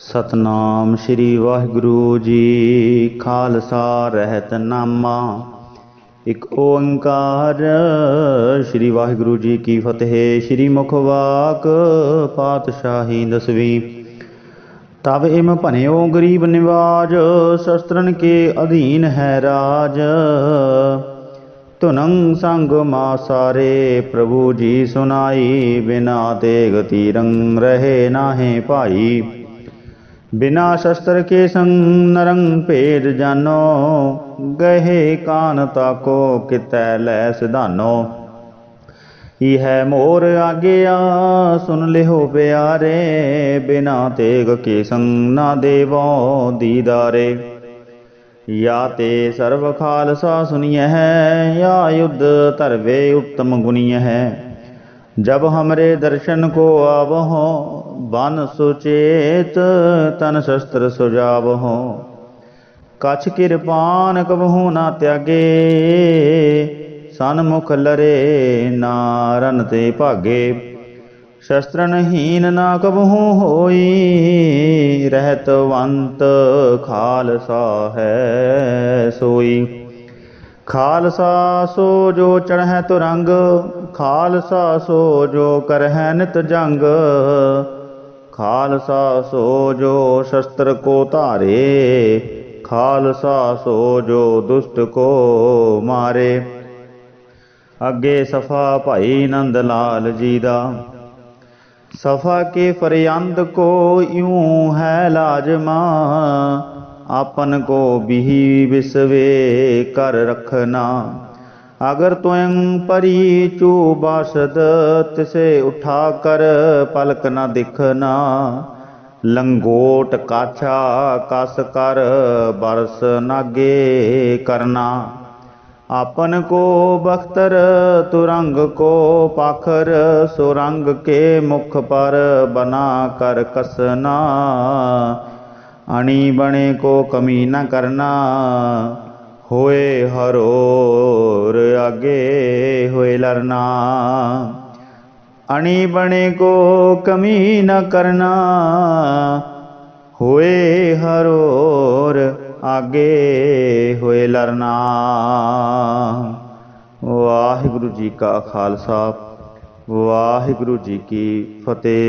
ਸਤਨਾਮ ਸ੍ਰੀ ਵਾਹਿਗੁਰੂ ਜੀ ਖਾਲਸਾ ਰਹਿਤ ਨਾਮਾ। ਇੱਕ ਓੰਕਾਰ, ਸ੍ਰੀ ਵਾਹਿਗੁਰੂ ਜੀ ਕੀ ਫਤਿਹ, ਸ੍ਰੀ ਮੁਖ ਵਾਕ ਪਾਤਸ਼ਾਹੀ ਦਸਵੀਂ। ਤਬ ਇਮ ਭਨਿਓ ਗਰੀਬ ਨਿਵਾਜ, ਸ਼ਸਤਰਨ ਕੇ ਅਧੀਨ ਹੈ ਰਾਜ। ਧੁਨੰ ਸੰਗ ਮਾ ਸਾਰੇ ਪ੍ਰਭੂ ਜੀ ਸੁਨਾਈ ਬਿਨਾ ਤੇ ਗਤੀ ਰੰਗ ਰਹੇ ਨਾਹੇ ਭਾਈ। ਬਿਨਾ ਸ਼ਸਤਰ ਕੇ ਸੰਗ ਨਰੰਗ ਭੇਦ ਜਾਨੋ, ਗਹੇ ਕਾਨ ਤਾਕੋ ਕਿਤੈ ਲੈ ਸਿਧਾਨੋ ਹੀ ਹੈ ਮੋਰ ਆਗਿਆ, ਸੁਨ ਲਿਓ ਪਿਆਰੇ, ਬਿਨਾ ਤੇਗ ਕੇ ਸੰਗ ਨਾ ਦੇਵੋ ਦੀਦਾਰੇ। ਯਾ ਤੇ ਸਰਵ ਖਾਲਸਾ ਸੁਨਿਐ, ਯਾ ਯੁੱਧ ਧਰਵੇ ਉਤਮ ਗੁਨਿਐ। ਜਬ ਹਮਰੇ ਦਰਸ਼ਨ ਕੋ ਆਵਹੁ ਬਨ ਸੁਚੇਤ, ਤਨ ਸ਼ਸਤਰ ਸੁਜਾਵਹੁ। ਕਛ ਕਿਰਪਾਨ ਕਬਹੂ ਨਾ ਤਿਆਗੇ, ਸਨਮੁਖ ਲਰੇ ਨਾਰਨ ਤੇ ਭਾਗੇ। ਸ਼ਸਤਰਨ ਹੀਨ ਨਾ ਕਬਹੂ ਹੋਈ ਰਹਿਤਵੰਤ ਖਾਲਸਾ ਹੈ ਸੋਈ। ਖਾਲਸਾ ਸੋ ਜੋ ਚੜ੍ਹੈ ਤੁਰੰਗ, ਖਾਲਸਾ ਸੋ ਜੋ ਕਰਹਿ ਨਿਤ ਜੰਗ। ਖਾਲਸਾ ਸੋ ਜੋ ਸ਼ਸਤਰ ਕੋ ਧਾਰੇ, ਖਾਲਸਾ ਸੋ ਜੋ ਦੁਸ਼ਟ ਕੋ ਮਾਰੇ। ਅੱਗੇ ਸਫਾ ਭਾਈ ਨੰਦ ਲਾਲ ਜੀ ਦਾ, ਸਫਾ ਕੇ ਫਰਿਆੰਦ ਕੋ ਇਉਂ ਹੈ ਲਾਜਮਾ, ਆਪਨ ਕੋ ਬਿਹੀ ਵਿਸਵੇ ਕਰ ਰਖਨਾ। अगर तुम परी चू बासद तिसे उठा कर पलक न दिखना लंगोट काछा कस कर बरस नागे करना आपन को बख्तर तुरंग को पाखर सुरंग के मुख पर बना कर कसना अणी बणे को कमी न करना ਹੋਏ ਹਰੋਰ ਅਗੇ ਹੋਏ ਲਰਨਾ। ਅਣੀ ਬਣੇ ਕੋ ਕਮੀ ਨ ਕਰਨਾ। ਹੋਏ ਹਰੋਰ, ਆਗੇ ਹੋਏ ਲਰਨਾ। ਵਾਹਿਗੁਰੂ ਜੀ ਕਾ ਖਾਲਸਾ, ਵਾਹਿਗੁਰੂ ਜੀ ਕੀ ਫਤਿਹ।